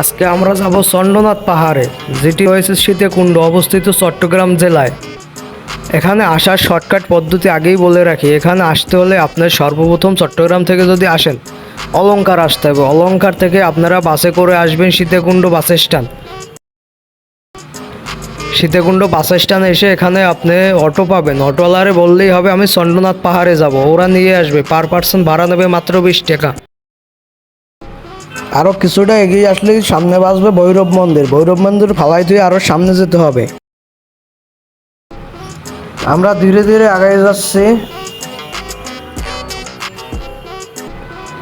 আজকে আমরা যাব চন্দ্রনাথ পাহাড়ে, যেটি রয়েছে সীতাকুণ্ড, অবস্থিত চট্টগ্রাম জেলায়। এখানে আসার শর্টকাট পদ্ধতি আগেই বলে রাখি, এখানে আসতে হলে আপনার সর্বপ্রথম চট্টগ্রাম থেকে যদি আসেন, অলংকার আসতে হবে। অলঙ্কার থেকে আপনারা বাসে করে আসবেন Sitakunda bus stand. Sitakunda bus স্ট্যান্ডে এসে এখানে আপনি অটো পাবেন। অটোওয়ালারে বললেই হবে, আমি চন্দ্রনাথ পাহাড়ে যাব। ওরা নিয়ে আসবে। পার পার্সন ভাড়া নেবে মাত্র বিশ টাকা। আরও কিছুটা এগিয়ে আসলেই সামনে বাসবে ভৈরব মন্দির। ভৈরব মন্দির ফালাই তুই আরও সামনে যেতে হবে। আমরা ধীরে ধীরে আগায় যাচ্ছি।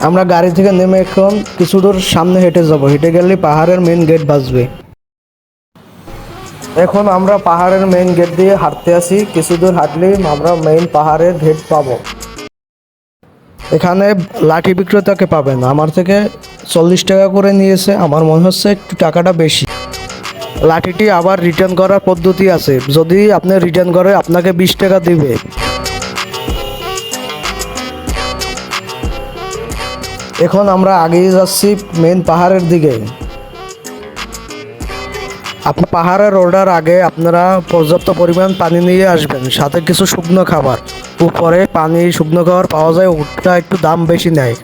আমরা গাড়ি থেকে নেমে এখন কিছু দূর সামনে হেঁটে যাব। হেঁটে গেলে পাহাড়ের মেন গেট বাজবে। এখন আমরা পাহাড়ের মেইন গেট দিয়ে হাঁটতে আসি। কিছু দূর হাঁটলেই আমরা মেইন পাহাড়ের গেট পাবো। এখানে লাঠি বিক্রেতাকে পাবেন আমার থেকে চল্লিশ টাকা করে নিয়েছে। আমার মনে হচ্ছে একটু টাকাটা বেশি। লাঠিটি আবার রিটার্ন করার পদ্ধতি আছে। যদি আপনি রিটার্ন করে, আপনাকে বিশ টাকা দিবে। এখন আমরা আগেই যাচ্ছি মেন পাহাড়ের দিকে। আপনার পাহাড়ের ওঠার আগে আপনারা পর্যাপ্ত পরিমাণ পানি নিয়ে আসবেন, সাথে কিছু শুকনো খাবার। উপরে পানি, শুকনো খাবার পাওয়া যায়, ওটা একটু দাম বেশি নেয়।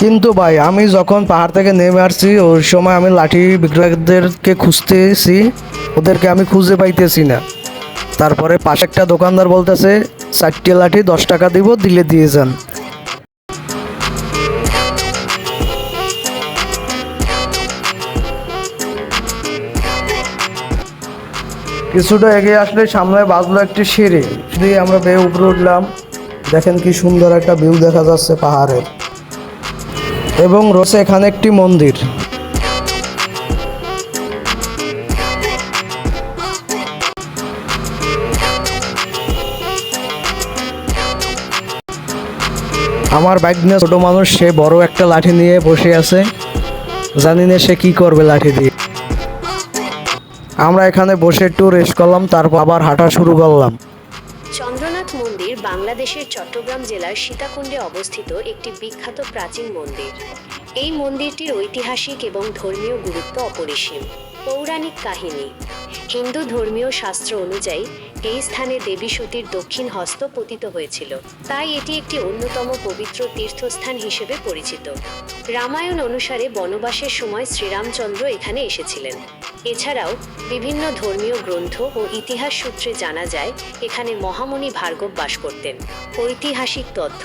কিন্তু ভাই, আমি যখন পাহাড় থেকে নেমে আসছি, ওই সময় আমি লাঠি বিক্রেতাদেরকে খুঁজতেছি, ওদেরকে আমি খুঁজে পাইতেছি না। তারপরে পাশে একটা দোকানদার বলতেছে, চারটে লাঠি দশ টাকা দিব, দিলে দিয়ে যান। কিছুটা এগিয়ে আসলে সামনে বাজলো একটি সিঁড়ি। সিঁড়ি আমরা বেয়ে উপরে উঠলাম। দেখেন কি সুন্দর একটা ভিউ দেখা যাচ্ছে পাহাড়ের এবং রয়েছে এখানে একটি মন্দির। আমার বাইক নিয়ে ছোট মানুষ, সে বড় একটা লাঠি নিয়ে বসে আছে। জানি না সে কি করবে লাঠি দিয়ে। আমরা এখানে বসে একটু রেস্ট করলাম, তারপর আবার হাঁটা শুরু করলাম। চন্দ্রনাথ মন্দির বাংলাদেশের চট্টগ্রাম জেলার সীতাকুণ্ডে অবস্থিত একটি বিখ্যাত প্রাচীন মন্দির। এই মন্দিরটির ঐতিহাসিক এবং ধর্মীয় গুরুত্ব অপরিসীম। পৌরাণিক কাহিনী। হিন্দু ধর্মীয় শাস্ত্র অনুযায়ী এই স্থানে দেবী সতীর দক্ষিণ হস্ত পতিত হয়েছিল। তাই এটি একটি অন্যতম পবিত্র তীর্থস্থান হিসেবে পরিচিত। রামায়ণ অনুসারে বনবাসের সময় শ্রীরামচন্দ্র এখানে এসেছিলেন। এছাড়াও বিভিন্ন ধর্মীয় গ্রন্থ ও ইতিহাস সূত্রে জানা যায়, এখানে মহামণি ভার্গব বাস করতেন। ঐতিহাসিক তথ্য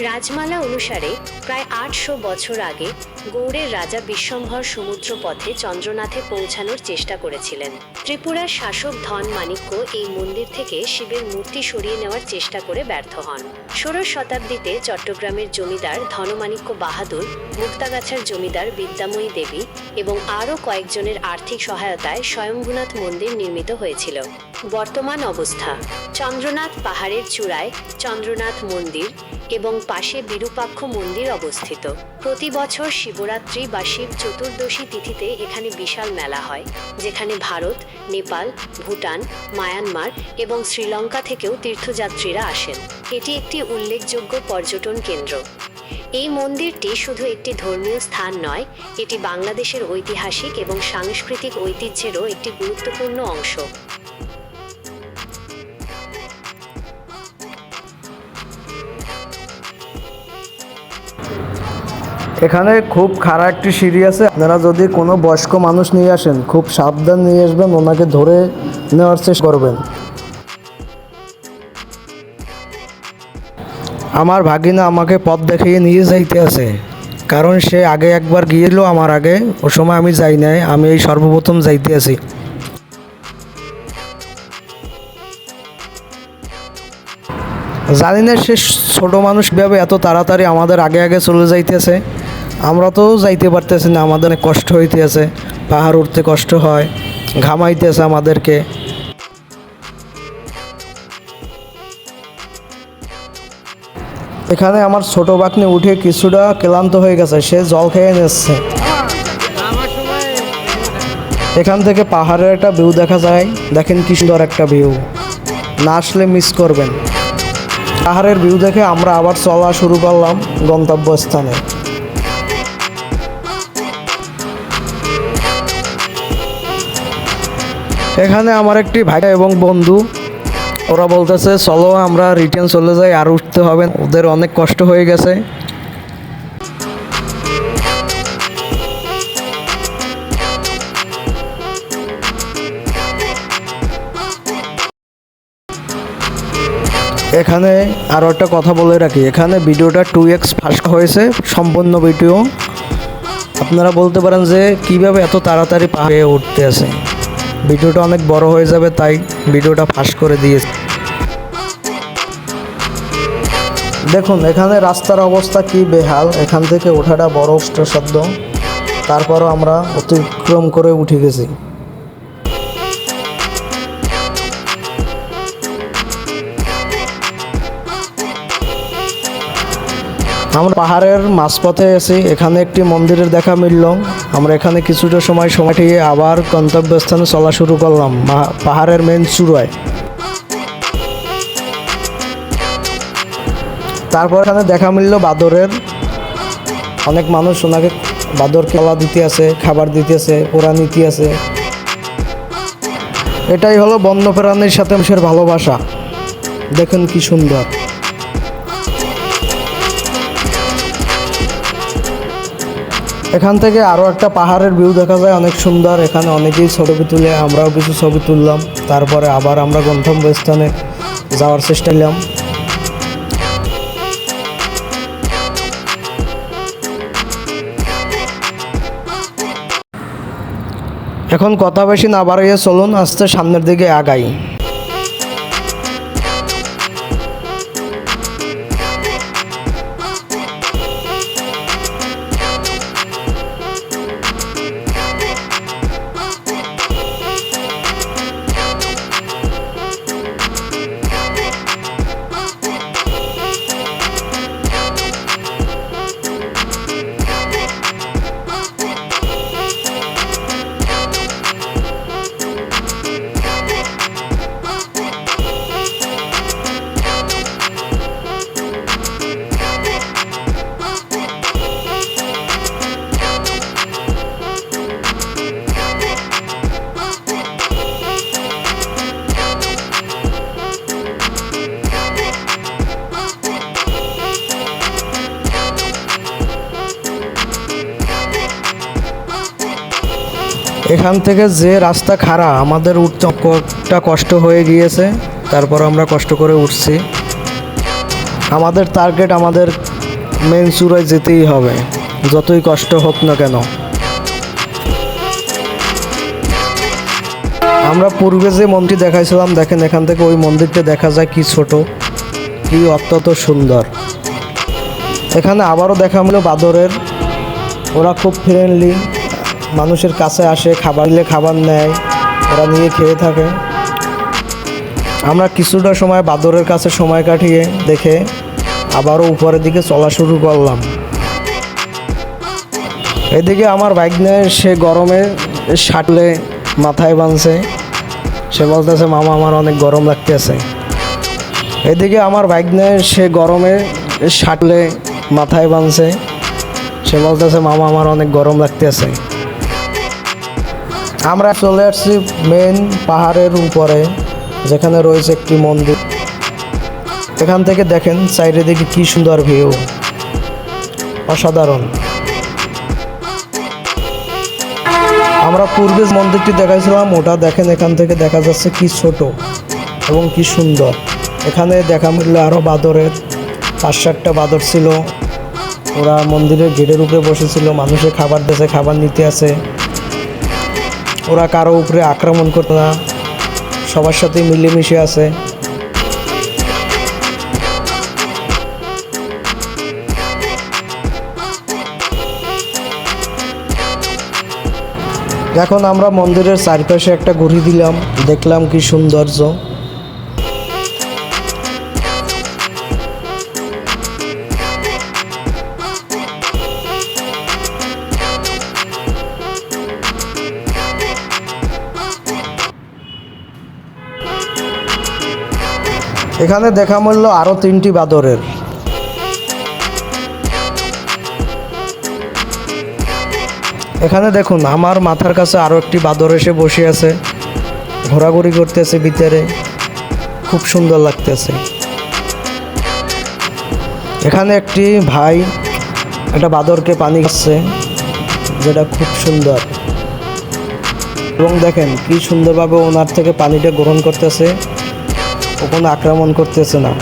রাজমালা অনুসারে প্রায় আটশো বছর আগে গৌড়ের রাজা বিশ্বম্ভর সমুদ্র পথে চন্দ্রনাথে পৌঁছানোর চেষ্টা করেছিলেন। ত্রিপুরার শাসক ধন মাণিক্য এই মন্দির থেকে শিবের মূর্তি সরিয়ে নেওয়ার চেষ্টা করে ব্যর্থ হন। ষোড়শ শতাব্দীতে চট্টগ্রামের জমিদার ধনমাণিক্য বাহাদুর, মুক্তাগাছার জমিদার বিদ্যাময়ী দেবী এবং আরও কয়েকজনের আর্থিক সহায়তায় স্বয়ম্ভুনাথ মন্দির নির্মিত হয়েছিল। বর্তমান অবস্থা, চন্দ্রনাথ পাহাড়ের চূড়ায় চন্দ্রনাথ মন্দির এবং পাশে বিরূপাক্ষ মন্দির অবস্থিত। প্রতি বছর শিবরাত্রি বা শিব চতুর্দশী তিথিতে এখানে বিশাল মেলা হয়, যেখানে ভারত, নেপাল, ভুটান, মায়ানমার এবং শ্রীলঙ্কা থেকেও তীর্থযাত্রীরা আসেন। এটি একটি উল্লেখযোগ্য পর্যটন কেন্দ্র। এই মন্দিরটি শুধু একটি ধর্মীয় স্থান নয়, এটি বাংলাদেশের ঐতিহাসিক এবং সাংস্কৃতিক ঐতিহ্যেরও একটি গুরুত্বপূর্ণ অংশ। এখানে খুব খারাপ একটি সিঁড়ি আছে। আপনারা যদি কোনো বয়স্ক মানুষ নিয়ে আসেন, খুব সাবধান নিয়ে আসবেন, ওনাকে ধরে নেওয়ার চেষ্টা করবেন। আমার ভাগিনা আমাকে পথ দেখিয়ে নিয়ে যাইতে আছে, কারণ সে আগে একবার গিয়েছিল আমার আগে, ও সময় আমি যাই নাই, আমি এই সর্বপ্রথম যাইতে আছি। জানি না সে ছোট মানুষ কীভাবে এত তাড়াতাড়ি আমাদের আগে আগে চলে যাইতেছে। আমরা তো যাইতে পারতেছি না, আমাদের অনেক কষ্ট হইতেছে, পাহাড় উঠতে কষ্ট হয়, ঘামাইতেছে আমাদেরকে। এখানে আমার ছোট বাকনি উঠে কিছুটা ক্লান্ত হয়ে গেছে, সে জল খেয়ে নিচ্ছে। এখান থেকে পাহাড়ের একটা ভিউ দেখা যায়, দেখেন কি সুন্দর একটা ভিউ। না আসলে মিস করবেন। পাহাড়ের ভিউ দেখে আমরা আবার চলা শুরু করলাম গন্তব্যস্থানে। এখানে আমার একটি ভাই এবং বন্ধু। ওরা বলতেছে, চলো আমরা রিটার্ন চলে যাই, আর উঠতে হবে। ওদের অনেক কষ্ট হয়ে গেছে। এখানে আরও একটা কথা বলে রাখি। এখানে ভিডিওটা টু এক্স ফাস্ট হয়েছে, সম্পূর্ণ ভিডিও। আপনারা বলতে পারেন যে, কীভাবে এত তাড়াতাড়ি পায়ে উঠতে আছে। ভিডিওটা অনেক বড় হয়ে যাবে, তাই ভিডিওটা ফাঁস করে দিয়েছে। দেখুন, এখানে রাস্তার অবস্থা কি বেহাল। এখান থেকে ওঠাটা বড় কষ্টসাধ্য। তারপরও আমরা অতিক্রম করে উঠে গেছি। আমরা পাহাড়ের মাঝপথে এসে এখানে একটি মন্দিরের দেখা মিলল। আমরা এখানে কিছুটা সময় সময় ঠিয়ে আবার গন্তব্যস্থানে চলা শুরু করলাম। পাহাড়ের মেন চূড়ায়। তারপর এখানে দেখা মিলল বাদরের। অনেক মানুষ ওনাকে বাদরকে কলা দিতে আছে খাবার দিতে আছে ওরা নিতে আছে এটাই হলো বন্যপ্রাণীর সাথে মানুষের ভালোবাসা। দেখুন কি সুন্দর। এখান থেকে আরও একটা পাহাড়ের ভিউ দেখা যায়, অনেক সুন্দর। এখানে অনেকেই ছবি তুলে, আমরাও কিছু ছবি তুললাম। তারপরে আবার আমরা গন্তব্যস্থানে যাওয়ার চেষ্টা নিলাম এখন কথা বেশি না বাড়িয়ে চলুন, আস্তে সামনের দিকে আগাই। এখান থেকে যে রাস্তা খাড়া, আমাদের উঠতে একটা কষ্ট হয়ে গিয়েছে। তারপর আমরা কষ্ট করে উঠছি। আমাদের টার্গেট আমাদের মেন চূড়ায় যেতেই হবে। যতই কষ্ট হোক না কেন। আমরা পূর্বে যে মন্দির দেখাইছিলাম, দেখেন এখান থেকে ওই মন্দিরটা দেখা যায় কি ছোট, কি অত্যন্ত সুন্দর। এখানে আবারও দেখা মিলো বাদরের। ওরা খুব ফ্রেন্ডলি মানুষের কাছে আসে, খাবার দিলে খাবার নেয়, ওরা নিয়ে খেয়ে থাকে। আমরা কিছুটা সময় বাদরের কাছে সময় কাটিয়ে দেখে আবারও উপরের দিকে চলা শুরু করলাম। এদিকে আমার বাইক নিয়ে সে গরমে সাটলে মাথায় বাঁধছে। সে বলতেছে, মামা, আমার অনেক গরম লাগতেছে। এদিকে আমার বাইক নিয়ে সে গরমে সাটলে মাথায় বাঁধছে। সে বলতেছে, মামা, আমার অনেক গরম লাগতেছে। আমরা চলে আসছি মেন পাহাড়ের উপরে, যেখানে রয়েছে একটি মন্দির। এখান থেকে দেখেন সাইডে দিকে কি সুন্দর ভিউ অসাধারণ। আমরা পূর্বে মন্দিরটি দেখাইছিলাম, ওটা দেখেন এখান থেকে দেখা যাচ্ছে কি ছোট এবং কি সুন্দর। এখানে দেখা মিললে আরও বাদরের পাঁচ সাতটা বাদর ছিল। ওরা মন্দিরের গেটের উপরে বসেছিল মানুষের খাবার দেশে খাবার নিতে আছে ওরা কারও উপরে আক্রমণ করতো না। সবার সাথে মিলেমিশে আছে। এখন আমরা মন্দিরের চারপাশে একটা ঘুরি দিলাম। দেখলাম কি সৌন্দর্য। এখানে দেখা মূল্য আরও তিনটি বাদরের। এখানে দেখুন, আমার মাথার কাছে আরও একটি বাদর এসে বসে আছে। ঘোরাঘুরি করতেছে ভিতরে। খুব সুন্দর লাগতেছে। এখানে একটি ভাই একটা বাদরকে পানি খাচ্ছে, যেটা খুব সুন্দর। এবং দেখেন, কি সুন্দরভাবে ওনার থেকে পানিটা গ্রহণ করতেছে। কোনো আক্রমণ করতেছে না।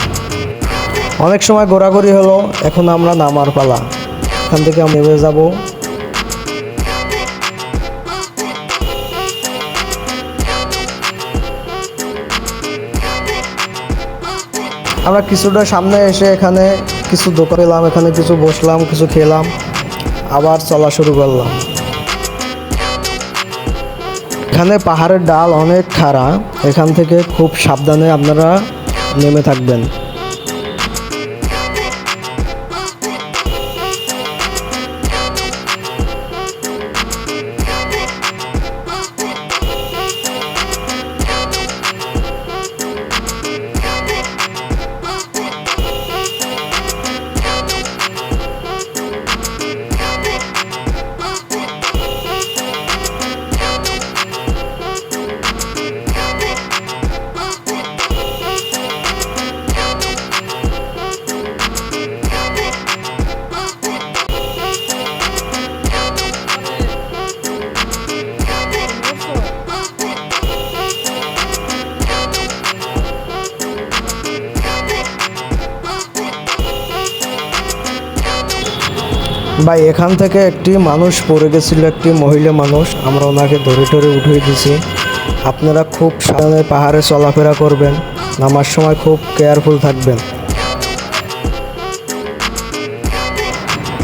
অনেক সময় ঘোরাঘুরি হলো, এখন আমরা নামার পালা। এখান থেকে আমরা নেমে যাব। আমরা কিছুটা সামনে এসে এখানে কিছু দোকান পেলাম, এখানে কিছু বসলাম, কিছু খেলাম, আবার চলা শুরু করলাম। এখানে পাহাড়ের ডাল অনেক খাড়া। এখান থেকে খুব সাবধানে আপনারা নেমে থাকবেন। ভাই, এখান থেকে একটি মানুষ পড়ে গেছিল, একটি মহিলা মানুষ। আমরা ওনাকে ধরে ধরে উঠিয়ে দিছি আপনারা খুব সাবধানে পাহাড়ে চলাফেরা করবেন, নামার সময় খুব কেয়ারফুল থাকবেন।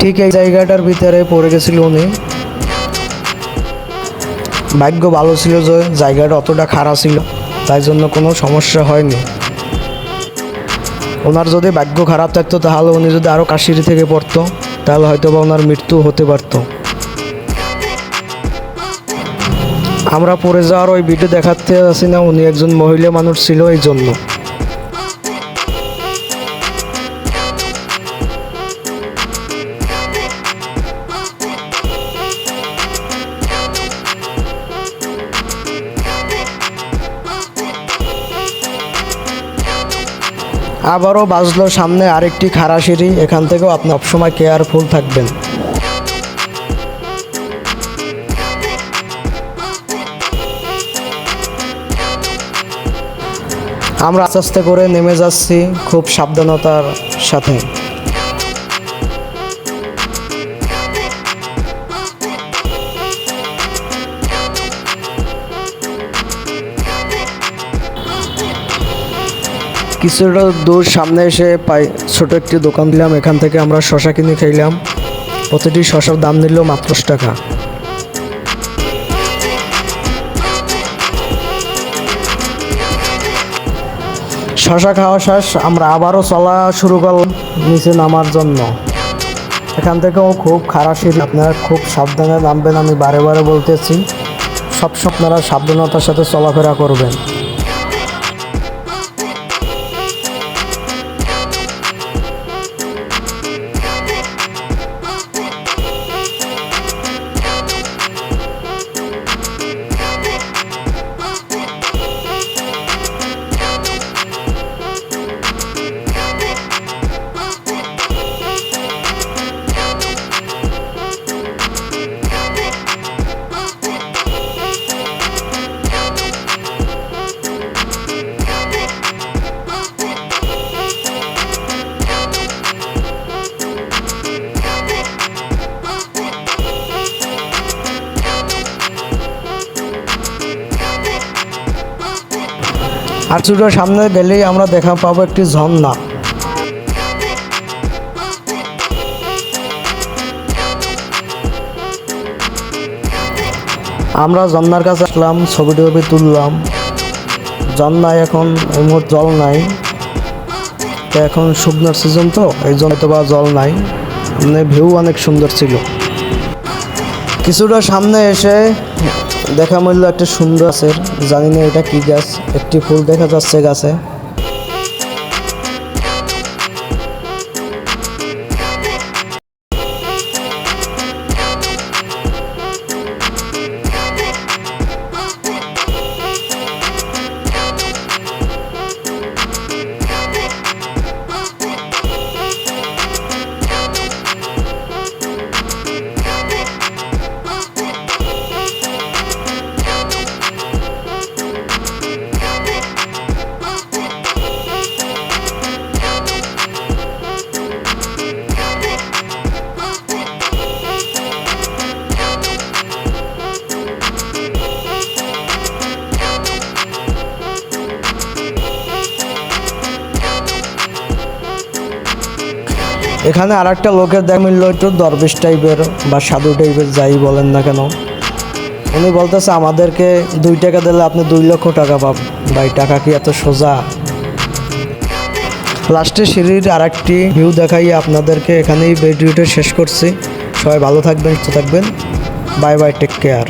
ঠিক এই জায়গাটার ভিতরে পড়ে গেছিল উনি। ভাগ্য ভালো ছিল যে জায়গাটা অতটা খারাপ ছিল, তাই জন্য কোনো সমস্যা হয়নি। ওনার যদি ভাগ্য খারাপ থাকতো, তাহলে উনি যদি আরও কাশিরি থেকে পড়তো। তাহলে হয়তো বা ওনার মৃত্যু হতে পারত। আমরা পড়ে যাওয়ার ওই ভিডিও দেখাতে আসি না উনি একজন মহিলা মানুষ ছিল এই জন্য। আবারও বাজলো সামনে আরেকটি খাড়া সিঁড়ি। এখান থেকেও আপনি সবসময় কেয়ারফুল থাকবেন। আমরা আস্তে আস্তে করে নেমে যাচ্ছি খুব সাবধানতার সাথে। কিছুটা দূর সামনে এসে পাই, ছোট একটি দোকান দিলাম। এখান থেকে আমরা শশা কিনে খাইলাম প্রতিটি শশার দাম নিল মাত্র টাকা। শশা খাওয়া শেষ, আমরা আবারও চলা শুরু করলাম নিচে নামার জন্য। এখান থেকেও খুব খারাপ সিঁড়ি। আপনারা খুব সাবধানে নামবেন, আমি বারে বারে বলতেছি। সব আপনারা সাবধানতার সাথে চলাফেরা করবেন। আর চুড়ো সামনে গেলেই আমরা দেখা পাবো একটি ঝর্ণা। আমরা ঝর্ণার কাছে আসলাম, ছবি টবি তুললাম। ঝর্ণায় এখন এই মুহূর্তে জল নাই। তো এখন শুকনোর সিজন তো, এই জন্য তো বা জল নাই। মানে ভিউ অনেক সুন্দর ছিল। কিছুটা সামনে এসে দেখা মিলল একটা সুন্দর গাছের। জানি না এটা কি গাছ, একটি ফুল দেখা যাচ্ছে গাছে। এখানে আর একটা লোকের দেখা মিলল একটু দরবেশ টাইপের বা সাধু টাইপের, যাই বলেন না কেন। উনি বলতেছে, আমাদেরকে দুই টাকা দিলে আপনি দুই লক্ষ টাকা পাবেন ভাই, টাকা কি এত সোজা? লাস্টে সিঁড়ির আর একটি ভিউ দেখাই আপনাদেরকে। এখানেই ভিডিওটা শেষ করছি। সবাই ভালো থাকবেন, সুস্থ থাকবেন। Bye bye take care